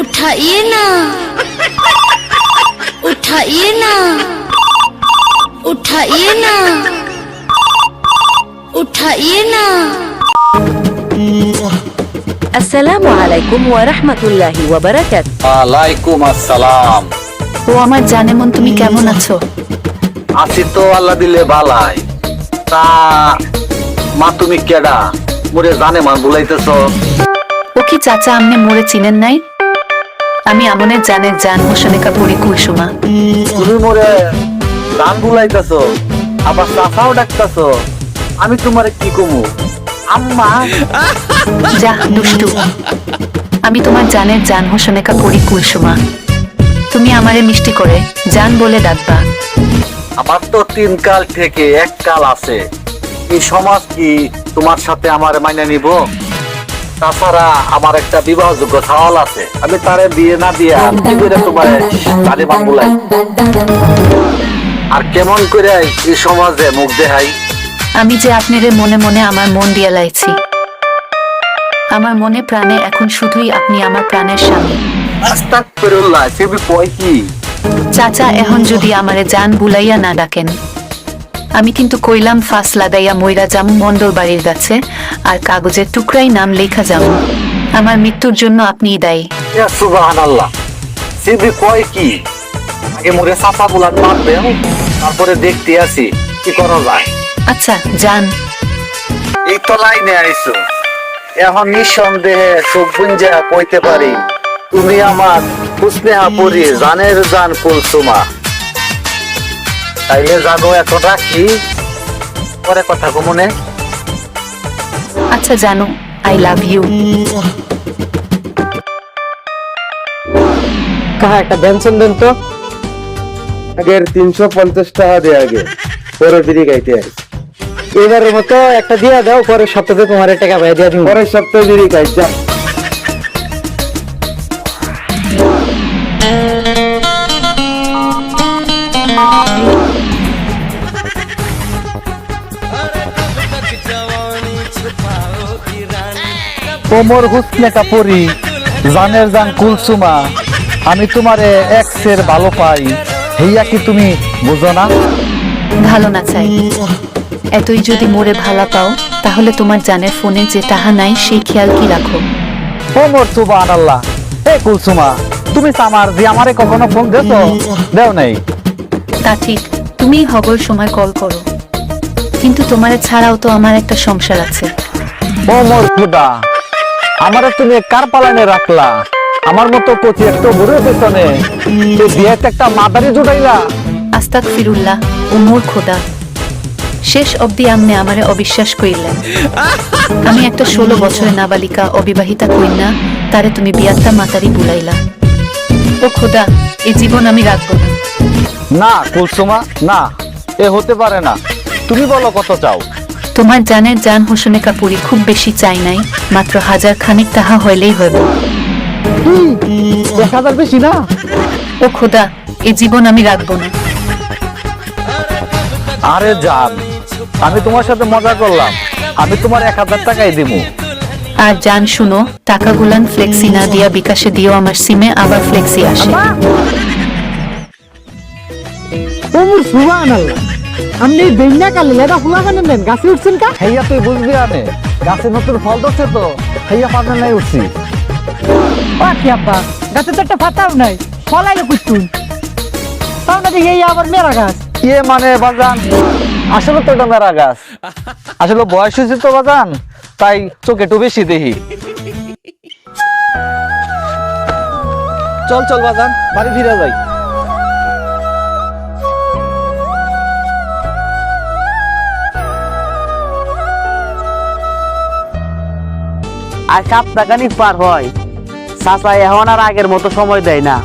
उठाइए ना उठाइए ना उठाइए ना उठाइए ना আসসালামু আলাইকুম ওয়া রাহমাতুল্লাহি ওয়া বারাকাত ওয়ালাইকুম আসসালাম ও আমার জানে মন তুমি কেমন আছো আছি তো আল্লাহ দিলে বালাই তা মা তুমি কেডা মোরে জানে মান বুলাইতেছ। ও কি চাচা আমনে মোরে চিনেন নাই? আমি আমনের জানে জান হোসেনিকা পরি কুলসুমা। তুমি মোরে গান বুলাইতেছ আবার চাচাও ডাকতেছ। আমি তোমারে কি কমু? আম্মা! যা দুষ্টু। আমি তোমার জানের জান হোসেনিকা পরি কুলসুমা। তুমি আমারে মিষ্টি করে জান বলে ডাকবা। আমার তো তিন কাল থেকে এক কাল আছে। এই সমাজ কি তোমার সাথে আমার মাইনে নিব। তাছাড়া আমার একটা বিবাহযোগ্য সওয়াল আছে। আমি তারে বিয়ে না দিয়ে কি করে তোমার তালিবান বুলাই আর কেমন করে এই সমাজে মুখ দেখাই? আমি যে আপনারে মনে মনে আমার মন দিয়া লাইছি আমার মনে প্রাণে এখন শুধুই আপনি আমার প্রাণের স্বামী। আস্তাগফিরুল্লাহ সে কয় কি? চাচা এখন যদি আমারে জান বুলাইয়া না ডাকেন আমি কিন্তু কইলাম ফাঁস লাগাইয়া ময়রা যাম মন্ডল বাড়ির কাছে আর কাগজের টুকরাই নাম লেখা যাম আমার মৃত্যুর জন্য আপনিই দায়ী। সুবহানাল্লাহ। সে কয় কি? আগে মোরে সাফা বুলান মারবে তারপরে দেখতে আসি কি করা যায়। আচ্ছা যান। এই তো লাইনে আইছো। এখন নিঃসন্দেহে চোখ বুঞ্জা কইতে পারি তুমি আমার হুসনেহা পরি জানের জান কুলসুমা। তাইলে জানো এখন রাখি। পরে কথা কমনে আচ্ছা জানো আই লাভ ইউ কাহা একটা পেনশন দেন তো। আগের তিনশো পঞ্চাশ টাকা দিয়ে আগে পরে ফিরি গাইতে এবারের মতো একটা দিয়ে দাও পরের সপ্তাহে তোমার টাকা পাই দিয়ে দিব পরের সপ্তাহে ফিরি গাই যা কোমর হুসনে কাপুরি জানের জান কুলসুমা আমি তোমারে এক্সের ভালো পাই। হইয়া কি তুমি বুঝো না? ভালো না চাই এতই যদি মোরে ভালা পাও তাহলে তোমার জানের ফোনে যে তাহা নাই সেই খেয়াল কি রাখো? কোমর সুবান আল্লাহ এ কুলসুমা তুমি তো আমার যে আমারে কখনো ফোন দেছো দেও নাই। তা ঠিক তুমি হগল সময় কল করো। কিন্তু তোমার ছাড়াও তো আমার একটা সংসার আছে। কোমর খুদা আমারে তুমি কার পালানে রাখলা? আমার মতো কচি একটা বুড়ো পেছনে। তো বিয়েতে একটা মাদারি জুটাইলা। আস্তাক ফিরুল্লাহ ও খোদা শেষ অবধি আমনে আমারে অবিশ্বাস করিলেন। আমি একটা ষোলো বছরের নাবালিকা অবিবাহিতা কন্যা তারে তুমি বিয়াত্তা মাতারি বুলাইলা। ও খোদা এ জীবন আমি রাখব না। না কুলসুমা না এ হতে পারে না। তুমি বলো কত চাও। তোমার জানের জান হোসেনে কাপুরি খুব বেশি চাই নাই মাত্র হাজার খানিক তাহা হইলেই হইব। এক হাজার বেশি না? ও খোদা এ জীবন আমি রাখব না। আরে জান আমি তোমার সাথে মজা করলাম। আমি তোমার এক হাজার টাকাই দিব আর জান শুনো টাকা গুলান ফ্লেক্সি না দিয়া বিকাশে দিও আমার সিমে আবার ফ্লেক্সি আসে। আল্লাহ আপনি বেন্যা কালে লেদা ফুলা বানেন দেন গাছে উঠছেন কা? হেইয়া তুই বুঝবি আনে। গাছে নতুন ফল ধরছে তো হেইয়া পাবে নাই উঠছি। কি আব্বা গাছে তো একটা ফাটাও নাই ফলাইলে কুচুন তাও না দেখি এই আবার মেরা গাছ। ইয়ে মানে বাজান আসলে তো এটা মেরা গাছ। আসলে বয়স হয়েছে তো বাজান তাই চোখে একটু বেশি দেখি। চল চল বাজান বাড়ি ফিরে যাই। আর সপ্তাহখানিক পার হয়। চাচা এখন আর আগের মতো সময় দেয় না।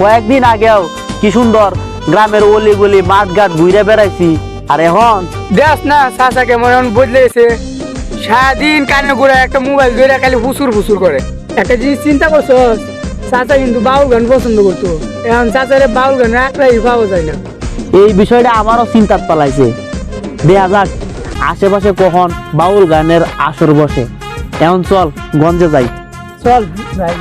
কয়েকদিন আগেও কি সুন্দর গ্রামের অলি গলি মাঠ ঘাট ঘুরে বেড়াইছি। আর এখন দেখ না চাচা কেমন এখন বদলেছে সারাদিন কানে ঘুরে একটা মোবাইল ধরে খালি ফুসুর ফুসুর করে। একটা জিনিস চিন্তা করছ চাচা কিন্তু বাউল গান পছন্দ করতো। এখন চাচারে বাউল গান রাখলেই পাওয়া যায় না। এই বিষয়টা আমারও চিন্তাত পালাইছে। দেখা যাক আশেপাশে কখন বাউল গানের আসর বসে। এখন চল গঞ্জে যাই। চল যাই।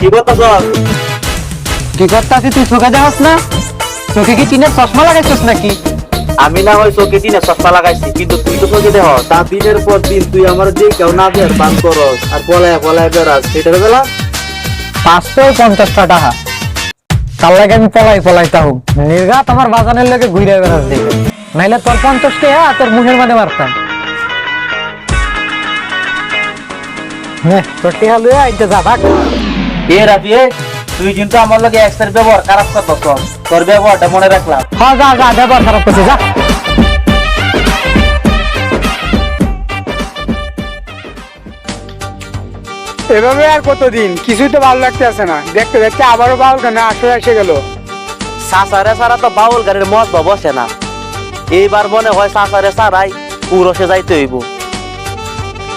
কি করতেছ কি করতাছি তুই? চোখে দেখাস না? চোখে কি টিনের চশমা লাগাইছিস নাকি? আমি না হয় চোখে দিনে সস্তা লাগাইছি কিন্তু তুই তো চোখে দেহ তা দিনের পর দিন তুই আমার যে কেউ না দেয় পান করস আর পলায় পলায় বেড়াস বেলা? পাঁচশো পঞ্চাশটা টাকা তার লাগে আমি পলাই পলাই তাহু নির্ঘাত আমার বাজানের লাগে ঘুরে বেড়াস দিকে। নাইলে তোর পঞ্চাশ টাকা তোর মুখের মানে মারতাম। তোর টিহা আইতে যা ভাগ এ এ, তুই কিন্তু আমার লগে এক্সের ব্যবহার খারাপ করতেছ। তোর ব্যবহারটা মনে রাখলাম। হ্যাঁ যা যা ব্যবহার খারাপ করছে যা। এভাবে আর কতদিন? কিছুই তো ভালো লাগতে আছে না। দেখতে দেখতে আবারও বাউল গানে আসলে এসে গেল। সাসারে সারা তো বাউল গাড়ির মত বসে না। এইবার মনে হয় সাসারে সারাই পুরসে যাইতে হইব।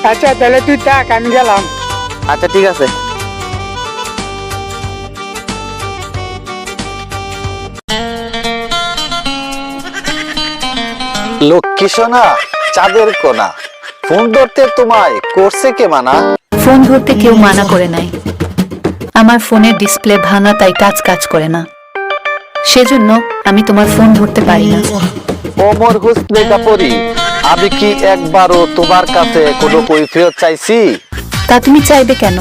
আচ্ছা তাহলে তুই থাক আমি গেলাম। আচ্ছা ঠিক আছে। লক্ষ্মী সোনা চাঁদের কোনা। ফোন ধরতে তোমায় করছে কে মানা? ফোন ধরতে কেউ মানা করে নাই। আমার ফোনের ডিসপ্লে ভাঙা তাই কাজ করে না। সেজন্য আমি তোমার ফোন ধরতে পারি না। ওমর হুসনে কাপড়ি আমি কি একবারও তোমার কাছে কোনো কৈফিয়ত চাইছি? তা তুমি চাইবে কেন?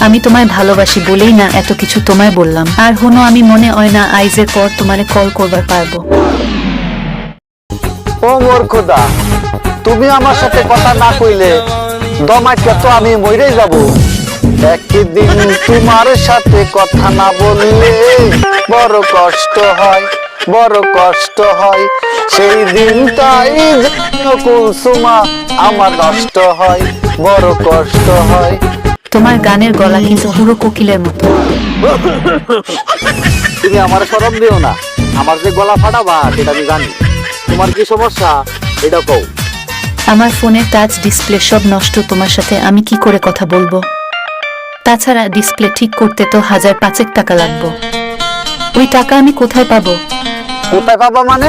আমি তোমায় ভালোবাসি বলেই না এত কিছু তোমায় বললাম। আর হনো আমি মনে হয় না আইজের পর তোমারে কল করবার পারব। ওমর খোদা তুমি আমার সাথে কথা না কইলে দমাইতে তো আমি মরেই যাব। একদিন তোমার সাথে কথা না বললে বড় কষ্ট হয় বড় কষ্ট হয়। সেই দিনটাই কুলসুমা আমার নষ্ট হয় বড় কষ্ট হয়। তোমার গানের গলা কিন্তু পুরো কোকিলের মতো। তুমি আমার সরম দিও না আমার যে গলা ফাটাবা সেটা আমি জানি। তোমার কি সমস্যা? এটা কও। আমার ফোনের টাচ ডিসপ্লে সব নষ্ট তোমার সাথে আমি কি করে কথা বলব? তাছাড়া ডিসপ্লে ঠিক করতে তো হাজার পাঁচেক টাকা লাগবে। ওই টাকা আমি কোথায় পাবো? কোথায় পাবা মানে?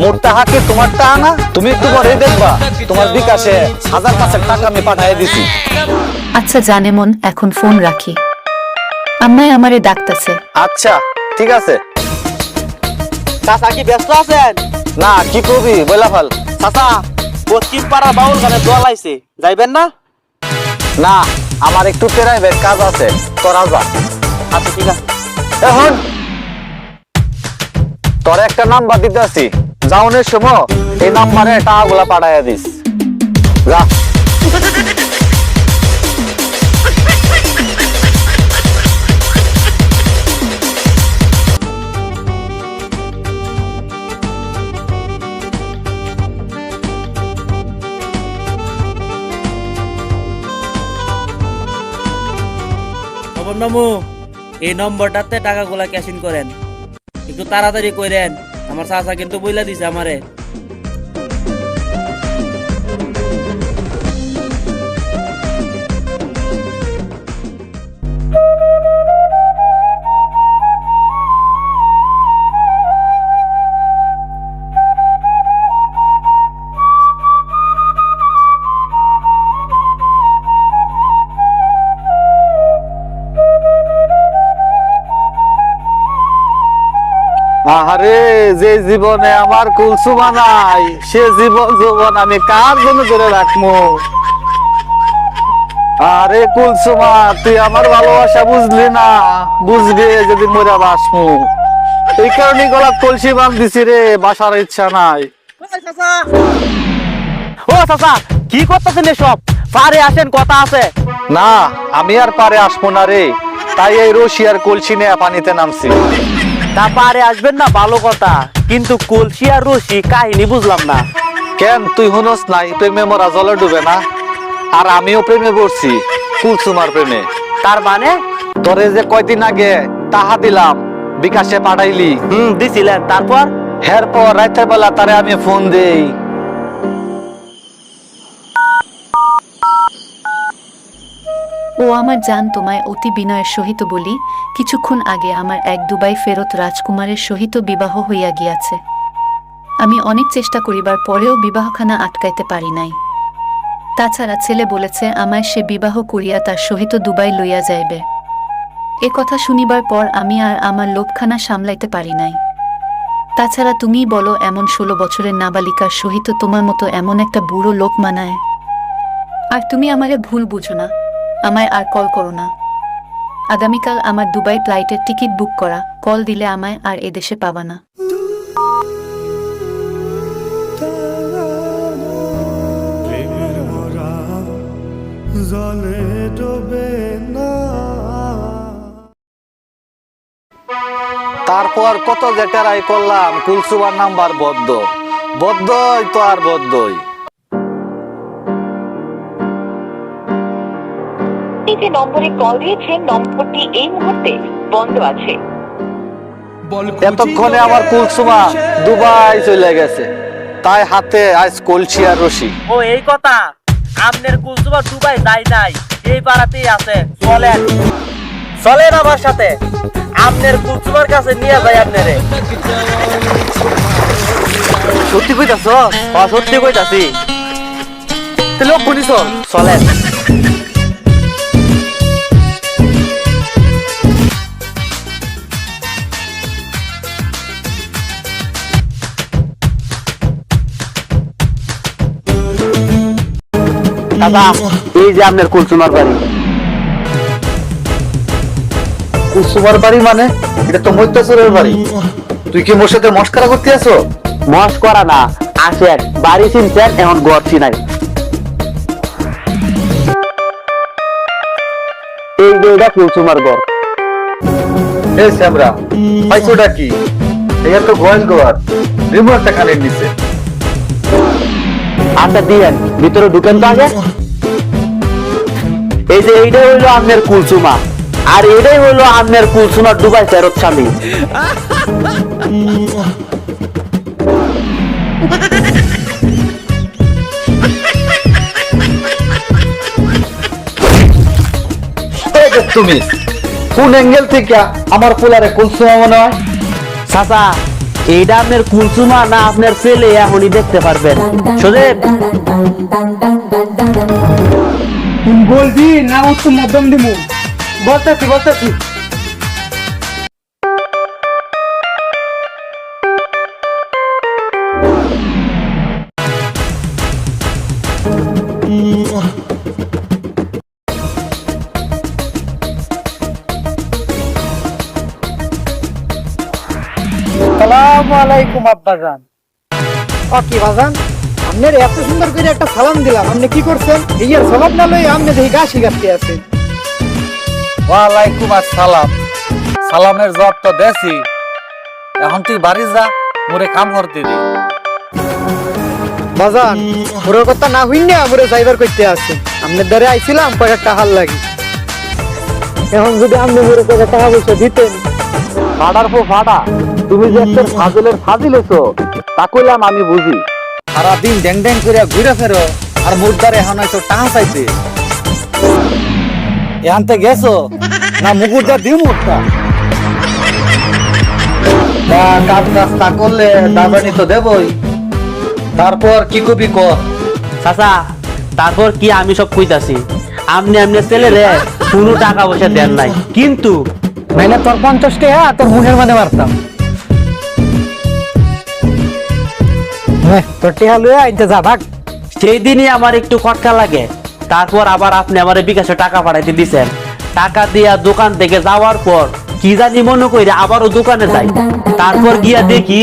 মোর টাকা কি তোমার টাকা না? তুমি একটু পরে দেখবা তোমার বিকাশে হাজার পাঁচেক টাকা আমি পাঠিয়ে দিছি। আচ্ছা জানে মন এখন ফোন রাখি। আম্মাই আমারে ডাকতাছে। আচ্ছা ঠিক আছে। চাচা কি ব্যস্ত আছেন? না কি করবি বইলা ফাল। চাচা পশ্চিম পাড়া বাউল গানে দল আইছে যাইবেন না? না আমার একটু প্রাইভেট কাজ আছে তোরা যা। আচ্ছা ঠিক আছে। এখন? তোর একটা নাম্বার দিতে আসি। যাওনের সময় এই নাম্বারে টাকাগুলা পাঠাইয়া দিস। যা। নমু। এই নম্বরটাতে টাকাগুলা ক্যাশ ইন করেন। একটু তাড়াতাড়ি করেন আমার চাচা কিন্তু বইলা দিছে আমারে। আহারে যে জীবনে আমার কুলসুমা নাই সে জীবন যৌবন আমি কার জন্য ধরে রাখব আরে কুলসুমা তুই আমার ভালোবাসা বুঝলি না? বুঝবে যদি মরা বাসমু। এই কারণে গলা কলসি বান দিছি রে বাসার ইচ্ছা নাই। ও চাচা কি করতেছেন এসব? পারে আসেন কথা আছে। না আমি আর পারে আসব না রে। তাই এই রশি আর কলসি নিয়ে পানিতে নামছি। তা পারে আসবেন না ভালো কথা। কিন্তু কলসি আর রশি কাহিনী বুঝলাম না। কেন তুই হুনস নাই? প্রেমে মরা জলে ডুবে না? আর আমিও প্রেমে পড়ছি কুলসুমার প্রেমে। তার মানে? তোরে যে কয়দিন আগে তাহা দিলাম বিকাশে পাঠাইলি। হুম দিছিলেন। তারপর? এরপর রাতের বেলা তারে আমি ফোন দেই। ও আমার জান তোমায় অতি বিনয়ের সহিত বলি, কিছুক্ষণ আগে আমার এক দুবাই ফেরত রাজকুমারের সহিত বিবাহ হইয়া গিয়াছে। আমি অনেক চেষ্টা করিবার পরেও বিবাহখানা আটকাইতে পারি নাই। তাছাড়া ছেলে বলেছে, আমায় সে বিবাহ করিয়া তার সহিত দুবাই লইয়া যাইবে। এ কথা শুনিবার পর আমি আর আমার লোভখানা সামলাইতে পারি নাই। তাছাড়া তুমিই বলো, এমন ষোলো বছরের নাবালিকার সহিত তোমার মতো এমন একটা বুড়ো লোক মানায়। আর তুমি আমারে ভুল বুঝো না। আমায় আর কল করো না। আগামীকাল আমার দুবাই ফ্লাইটের টিকিট বুক করা। কল দিলে আমায় আর এদেশে পাবা না। তারপর কত যে টেরাই করলাম কুলসুবার নাম্বার বদ্ধ। বদ্ধই তো আর বদ্ধই। যে নম্বরে কল দিয়েছেন নম্বরটি এই মুহূর্তে বন্ধ আছে। এতক্ষণে আমার কুলসুমা দুবাই চলে গেছে। তাই হাতে আজ কলসি আর রশি। ও এই কথা। আমনের কুলসুমা দুবাই যাই নাই। এই পাড়াতেই আছে। চলেন। চলেন আমার সাথে। আমনের কুলসুমার কাছে নিয়ে যাই আপনারে সত্যি কইতাছ সত্যি কইতাছি। তাহলে শুনিস চলেন। দাদা এই যে আপনার কুলসুমার বাড়ি। কুলসুমার বাড়ি মানে? এটা তো মৈত্যাসুরের বাড়ি। তুই কি মোর সাথে মস্কারা করতে আছো? মস করা না আসেন বাড়ি চিনছেন এখন ঘর চিনাই। এই যে এটা কুলসুমার ঘর। এই শ্যামরা পাইছোটা কি? এটা তো গোয়াল গোয়ার রিমোটটা কানের নিচে। আচ্ছা ভিতরে ঢুকেন তো আগে। এই যে এইটাই হইল আপনার কুলসুমা। আর এটাই হইল আপনার কুলসুমার ফেরত স্বামী। তুমি, কোন অ্যাঙ্গেল থেকে আমার পোলারে কুলসুমা মনে হয়? এইটা আপনার কুলসুমা না আপনার ছেলে এখনই দেখতে পারবেন। সোজেব। বলবি না উচ্চ মধ্যম দিমু। বলতেছি বলতেছি। আব্বাজান ও কি বাজান? আপনার এত সুন্দর করে একটা সালাম দিলাম। আপনি কি করছেন? ইয়ের স্বভাব না লই আপনি দেখি গাছি গাছতে আছে ওয়ালাইকুম আসসালাম। সালামের জব তো দেছি এখন তুই বাড়ি যা মোরে কাম করতে দি। বাজান পুরো কথা না হইন না পুরো ড্রাইভার করতে আছে। আপনার দ্বারে আইছিলাম কয়েকটা টাকা লাগি। এখন যদি আপনি পুরো কয়েকটা টাকা পয়সা দিতেন। ফাটার পো ফাটা তুমি যে একটা ফাজিলের ফাজিল হইছো তা কইলাম আমি বুঝি। সারাদিন ড্যাং ড্যাং করে ঘুরে ফেরো আর মুর্দার এখন হয়তো টাকা চাইছে এখানতে গেছো? না মুকুরদা দিও মুখটা তা কাজ রাস্তা করলে দাবানি তো দেবই। তারপর কি কবি কর? চাচা তারপর কি আমি সব কইতাছি? আমনে আমনে ছেলে রে কোনো টাকা পয়সা দেন নাই। কিন্তু নাইলে তোর পঞ্চাশ টাকা তোর মুখের মানে মারতাম। নে, তোর টেহা লইয়া আইতে যা ভাগ। সেই দিনই আমার একটু খটকা লাগে। তারপর আবার আপনি আমার বিকাশে টাকা পাঠাইতে দিছেন। টাকা দিয়া দোকান থেকে যাওয়ার পর কি জানি মনে কইরে আবারও দোকানে যাই। তারপর গিয়া দেখি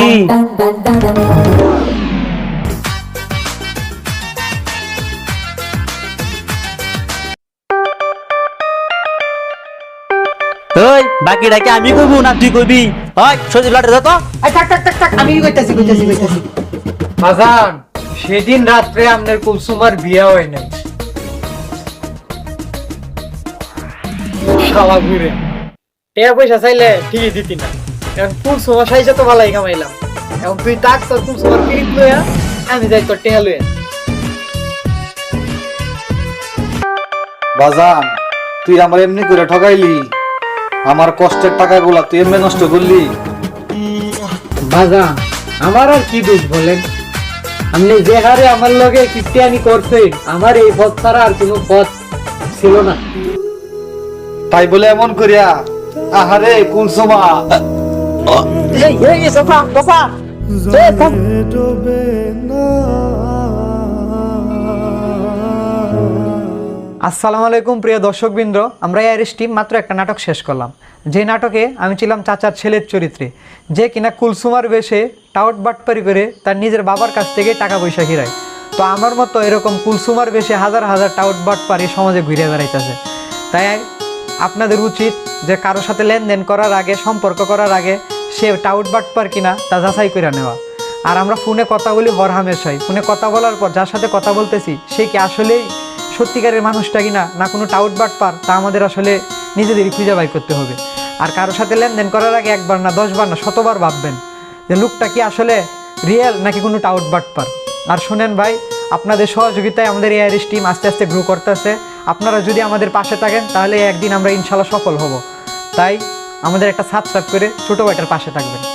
ওই বাকিটাকে আমি কইবো না তুই কইবি? হয় সজিব লাটে যা তো। থাক থাক থাক থাক আমি কইতাছি কইতাছি কইতাছি। বাজান সেদিন রাত্রে আপনার কুলসুমার বিয়ে হয় নাই। শালা ঘুরে টাকা পয়সা চাইলে ঠিকই দিতি না। এখন সাইজে তো ভালোই কামাইলাম। এখন তুই তাক তোর লইয়া আমি যাই তোর টেহা লইয়া। বাজান তুই আমার এমনি করে ঠকাইলি। আমার কষ্টের টাকাগুলা তুই এমনি নষ্ট করলি। বাজান আমার আর কি দোষ বলেন? আপনি যে হারে আমার লগে কিস্তিয়ানি করছেন আমার এই পথ ছাড়া আর কোনো পথ ছিল না। তাই বলে এমন করিয়া আহারে কোন এই এই এই, সোফা সোফা। আসসালামু আলাইকুম, প্রিয় দর্শকবৃন্দ। আমরা এয়ারিস মাত্র একটা নাটক শেষ করলাম। যে নাটকে আমি ছিলাম চাচার ছেলের চরিত্রে। যে কিনা কুলসুমার বেশে টাউট বাটপারি করে তার নিজের বাবার কাছ থেকে টাকা পয়সা হিরায় তো আমার মতো এরকম কুলসুমার বেশে হাজার হাজার টাউট বাটপারি সমাজে ঘুরে বেড়াইতেছে। তাই আপনাদের উচিত যে কারও সাথে লেনদেন করার আগে, সম্পর্ক করার আগে সে টাউট বাটপার কিনা তা যাচাই করে নেওয়া। আর আমরা ফোনে কথা বলি হর হামেশাই ফোনে কথা বলার পর যার সাথে কথা বলতেছি, সে কি আসলেই সত্যিকারের মানুষটা কিনা, না কোনো টাউট বাট পার, তা আমাদের আসলে নিজেদেরই খুঁজে বাই করতে হবে। আর কারোর সাথে লেনদেন করার আগে একবার না দশবার না শতবার ভাববেন যে লোকটা কি আসলে রিয়েল নাকি কোনো টাউট বাট পার। আর শোনেন ভাই, আপনাদের সহযোগিতায় আমাদের এআরএস টিম আস্তে আস্তে গ্রো করতেছে। আপনারা যদি আমাদের পাশে থাকেন, তাহলে একদিন আমরা ইনশাল্লাহ সফল হব। তাই আমাদের একটা সাবস্ক্রাইব করে ছোটো ভাইটার পাশে থাকবেন।